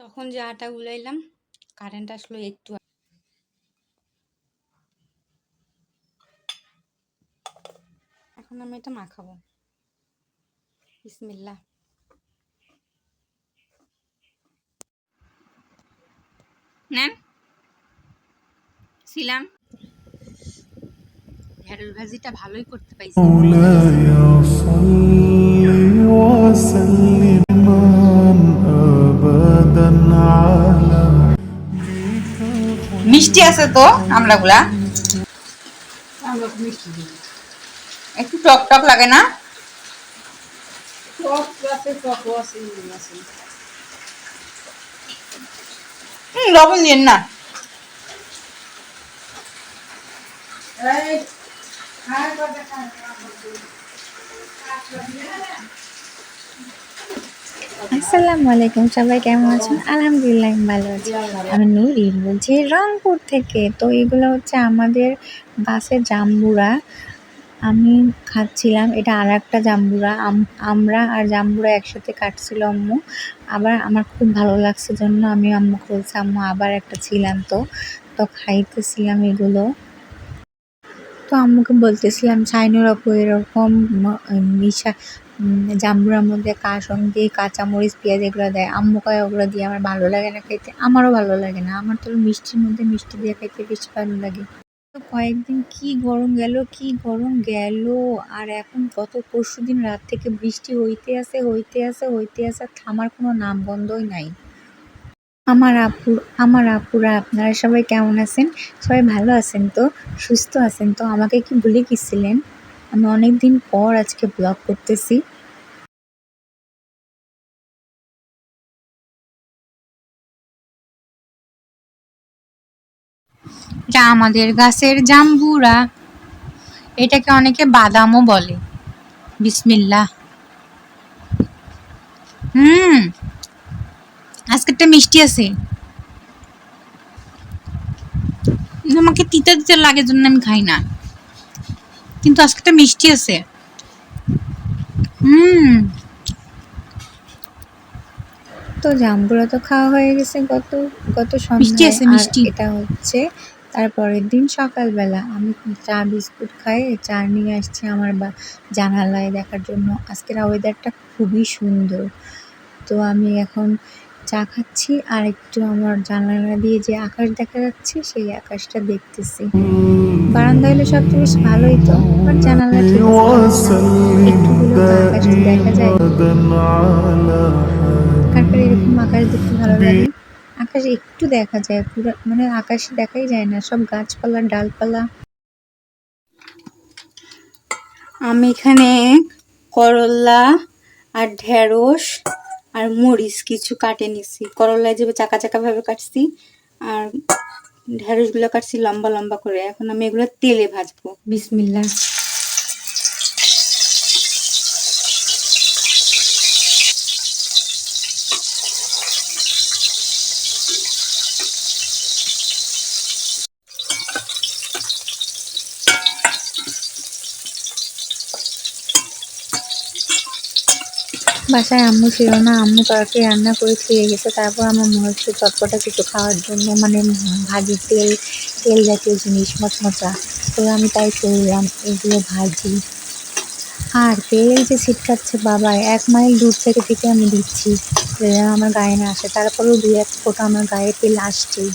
তখন যে আটা গুলাইলাম কারেন্ট আসলো একটু এখন আমি এটা মাখাবো। ইসমিল্লা নেন। ছিলাম। ভেড়ল ভাজিটা ভালোই করতে পাইছি। মিষ্টি আছে তো আমলাগুলা একটু টক টক লাগে না লবণ দিন না আসসালামু আলাইকুম, সবাই কেমন আছেন? আলহামদুলিল্লাহ ভালো আছি। আমি নুরিন বলছি, রংপুর থেকে। তো এগুলো হচ্ছে আমাদের গাছের জাম্বুরা। আমি খাচ্ছিলাম, এটা আর একটা জাম্বুরা আমরা আর জাম্বুরা একসাথে কাটছিল আম্মু। আবার আমার খুব ভালো লাগছে জন্য আমি আম্মুকে বলছি, আম্মু, আবার একটা ছিলাম তো। তো খাইতেছিলাম এগুলো। তো আম্মুকে বলতেছিলাম ছাইনুর আপু এরকম মিশা জাম্বুরার মধ্যে কাসম দিয়ে কাঁচামরিচ, পেঁয়াজ এগুলো দেয়। আম্মু কয়, ওগুলো দিয়ে আমার ভালো লাগে না খাইতে আমারও ভালো লাগে না। আমার তো মিষ্টির মধ্যে মিষ্টি দিয়ে খাইতে বেশি ভালো লাগে। তো কয়েকদিন কি গরম গেল, কি গরম গেল? আর এখন গত পরশু দিন রাত থেকে বৃষ্টি হইতে আছে হইতে আছে হইতে আছে থামার কোনো নাম বন্ধই নাই। আমার আপুর আমার আপুরা, আপনারা সবাই কেমন আছেন? সবাই ভালো আছেন তো? সুস্থ আছেন তো? আমাকে কি ভুলে গেছিলেন? আমি অনেক দিন পর আজকে ব্লগ করতেছি। এটা আমাদের গাছের জাম্বুরা। এটাকে অনেকে বাদামও বলে। বিসমিল্লাহ। হুম আজকেরটা মিষ্টি আছে। আমাকে তিতা তিতা লাগে জন্য আমি খাই না। কিন্তু আজকেরটা মিষ্টি আছে। হুম। তো জাম্বুরা তো খাওয়া হয়ে গেছে গত গত মিষ্টি সন্ধ্যায় আছে, আর মিষ্টি। এটা হচ্ছে তারপরের দিন সকালবেলা। আমি চা বিস্কুট খাই চা নিয়ে আসছি আমার বা জানালায় দেখার জন্য। আজকের ওয়েদারটা খুবই সুন্দর। তো আমি এখন চা খাচ্ছি আর একটু আমার জানালা দিয়ে যে আকাশ দেখা যাচ্ছে সেই আকাশটা দেখতেছি। বারান্দা হলে সব বেশ ভালোই তো আকাশ দেখা যায়। কার এরকম আকাশ দেখতে ভালো লাগে? আকাশ একটু দেখা যায়, পুরো মানে আকাশ দেখাই যায় না, সব গাছপালা, ডালপালা। আমি এখানে করলা আর ঢেঁড়স আর মরিচ কিছু কাটে নিছি। করলা যেভাবে চাকা চাকা ভাবে কাটছি, আর ঢেঁড়সগুলো কাটছি লম্বা লম্বা করে। এখন আমি এগুলো তেলে ভাজবো। বিসমিল্লা বাসায় আম্মু ছিল না, আম্মু তরকারি রান্না করে খেয়ে গেছে। তারপর আমার মনে হচ্ছে চটপটা কিছু খাওয়ার জন্য মানে ভাজি তেল তেল জাতীয় জিনিস, মচমচা। তো আমি তাই করলাম এগুলো ভাজি। আর তেল যে ছিটকাচ্ছে বাবা, এক মাইল দূর থেকে থেকে আমি দিচ্ছি। আমার গায়ে না আসে, তারপরেও দুই এক ফোঁটা আমার গায়ে তেল আসছেই।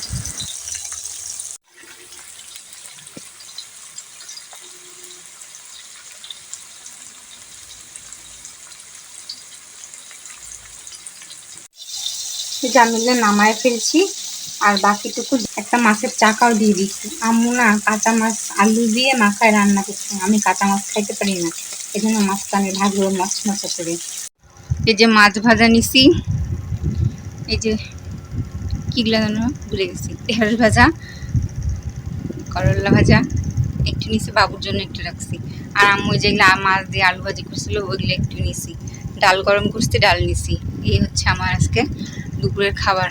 জামিলে নামায় ফেলছি। আর বাকিটুকু একটা মাছের চাকাও দিয়ে দিচ্ছি। আম্মু না কাঁচা মাছ, আলু দিয়ে মাখায় রান্না করছে। আমি কাঁচা মাছ খাইতে পারি না। এই জন্য মাছটা আমি ভাজবো মাছ মাছা করে। এই যে মাছ ভাজা নিছি। এই যে কিগুলা যেন ভুলে গেছি। ঢেঁড়স ভাজা, করলা ভাজা, একটু নিছি, বাবুর জন্য একটু রাখছি। আর আম্মু যেগুলো মাছ দিয়ে আলু ভাজি করছিল ওইগুলো একটু নিছি। ডাল গরম করছি, ডাল নিছি। এই হচ্ছে আমার আজকে দুপুরের খাবার।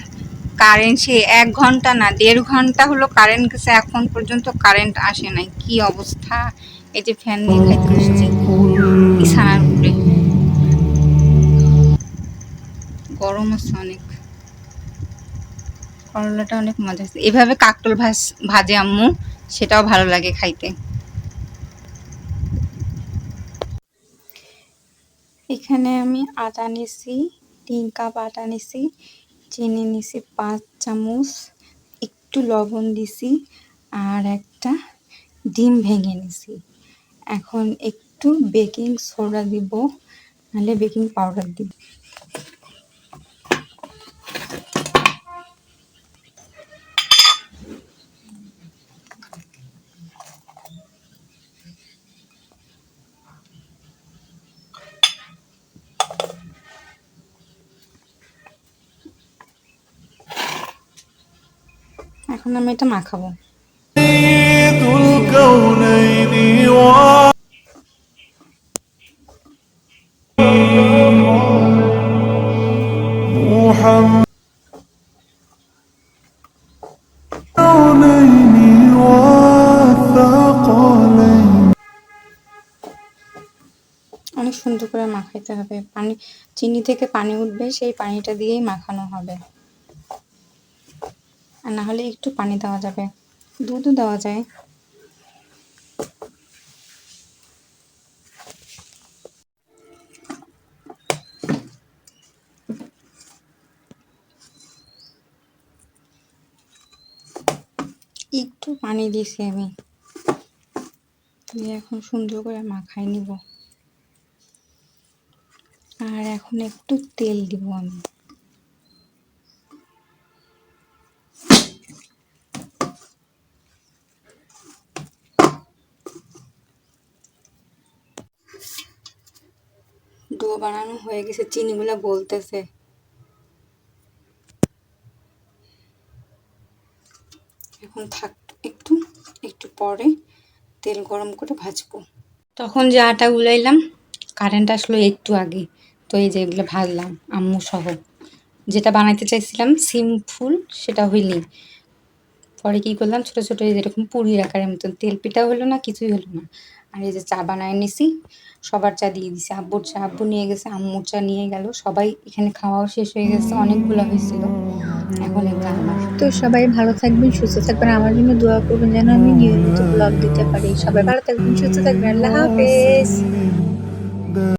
কারেন্ট সে এক ঘণ্টা না দেড় ঘণ্টা হলো কারেন্ট গেছে এখন পর্যন্ত কারেন্ট আসে নাই। কি অবস্থা? এই যে ফ্যান দিয়ে খাইতে বসছি বিছানার উপরে। গরম হচ্ছে অনেক। করলাটা অনেক মজা আছে এভাবে কাকটল ভাজ ভাজে আম্মু সেটাও ভালো লাগে খাইতে। এখানে আমি আটা নিছি তিন কাপ আটা নিছি, চিনি নিছি পাঁচ চামচ, একটু লবণ দিছি আর একটা ডিম ভেঙে নিছি। এখন একটু বেকিং সোডা দিব, নাহলে বেকিং পাউডার দিব। এখন আমি এটা মাখাবো। অনেক সুন্দর করে মাখাইতে হবে। পানি চিনি থেকে পানি উঠবে, সেই পানিটা দিয়েই মাখানো হবে। আর না হলে একটু পানি দেওয়া যাবে। দুধও দেওয়া যায়। একটু পানি দিয়েছি আমি। দিয়ে এখন সুন্দর করে মাখাই নিব। আর এখন একটু তেল দিব আমি। বানানো হয়ে গেছে, চিনিগুলো বলতেছে। এখন থাক, একটু একটু পরে তেল গরম করে ভাজবো। তখন যে আটা গুলাইলাম কারেন্ট আসলো একটু আগে, তো এই যে এগুলো ভাজলাম, আম্মু সহ। যেটা বানাইতে চাইছিলাম সিম্পল সেটা হইনি পরে কি করলাম? ছোট ছোট যেরকম পুরি আকারের মতন তেল পিঠা হলো না, কিছুই হলো না। আর এই যে চা বানায় নিছি, সবার চা দিয়ে দিছি। আব্বুর চা, আব্বু নিয়ে গেছে, আম্মুর চা নিয়ে গেল। সবাই এখানে খাওয়াও শেষ হয়ে গেছে, অনেকগুলো হয়েছিল। এখন তো সবাই ভালো থাকবেন, সুস্থ থাকবেন। আমার জন্য দোয়া করবেন যেন আমি নিয়মিত ব্লগ দিতে পারি। সবাই ভালো থাকবেন, সুস্থ থাকবেন। আল্লাহ হাফেজ।